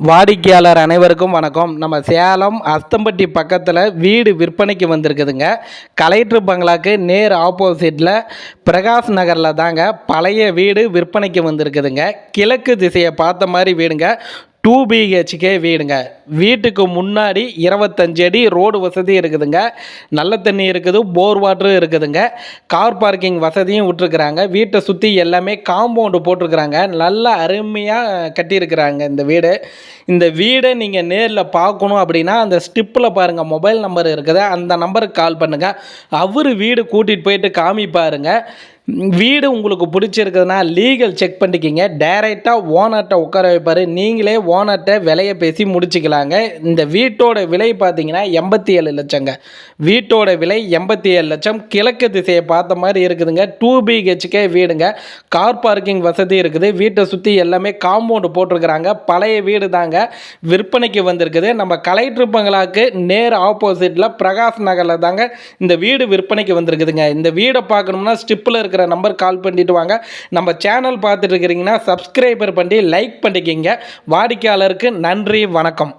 வாடிக்கையாளர் அனைவருக்கும் வணக்கம். நம்ம சேலம் அஸ்தம்பட்டி பக்கத்தில் வீடு விற்பனைக்கு வந்திருக்குதுங்க. கலெக்டர் பங்களாக்கு நேர் ஆப்போசிட்டில் பிரகாஷ் நகரில் தாங்க பழைய வீடு விற்பனைக்கு வந்திருக்குதுங்க. கிழக்கு திசையை பார்த்த மாதிரி வீடுங்க. டூ பிஹெச்கே வீடுங்க. வீட்டுக்கு முன்னாடி இருபத்தஞ்சு அடி ரோடு வசதி இருக்குதுங்க. நல்ல தண்ணி இருக்குது போர் வாட்டரும் இருக்குதுங்க. கார் பார்க்கிங் வசதியும் விட்டுருக்குறாங்க. வீட்டை சுற்றி எல்லாமே காம்பவுண்டு போட்டிருக்குறாங்க. நல்லா அருமையாக கட்டியிருக்கிறாங்க இந்த வீடு. இந்த வீடை நீங்கள் நேரில் பார்க்கணும் அப்படின்னா அந்த ஸ்டிப்பில் பாருங்கள் மொபைல் நம்பர் இருக்குது. அந்த நம்பருக்கு கால் பண்ணுங்கள் அவர் வீடு கூட்டிகிட்டு போயிட்டு காமிப்பாருங்க. வீடு உங்களுக்கு பிடிச்சிருக்குதுன்னா லீகல் செக் பண்ணிக்கிங்க. டைரெக்டாக ஓனர்கிட்ட உட்கார வைப்பார். நீங்களே ஓனர்கிட்ட விலையை பேசி முடிச்சுக்கலாங்க. இந்த வீட்டோட விலை பார்த்தீங்கன்னா எண்பத்தி ஏழு லட்சங்க. வீட்டோட விலை எண்பத்தி ஏழு லட்சம். கிழக்கு திசையை பார்த்த மாதிரி இருக்குதுங்க. டூ பிஹெச்கே வீடுங்க. கார் பார்க்கிங் வசதி இருக்குது. வீட்டை சுற்றி எல்லாமே காம்பவுண்டு போட்டிருக்கிறாங்க. பழைய வீடு தாங்க விற்பனைக்கு வந்திருக்குது. நம்ம கலெக்டருப்பங்களாக்கு நேர் ஆப்போசிட்டில் பிரகாஷ் நகரில் தாங்க இந்த வீடு விற்பனைக்கு வந்திருக்குதுங்க. இந்த வீடை பார்க்கணும்னா ஸ்டிப்பில் இருக்கிற நம்பர் கால் பண்ணிட்டு வாங்க. நம்ம சேனல் பார்த்துட்டு இருக்கிறீங்கன்னா சப்ஸ்கிரைபர் பண்ணி லைக் பண்ணிக்கிங்க. வாடிக்கையாளருக்கு நன்றி வணக்கம்.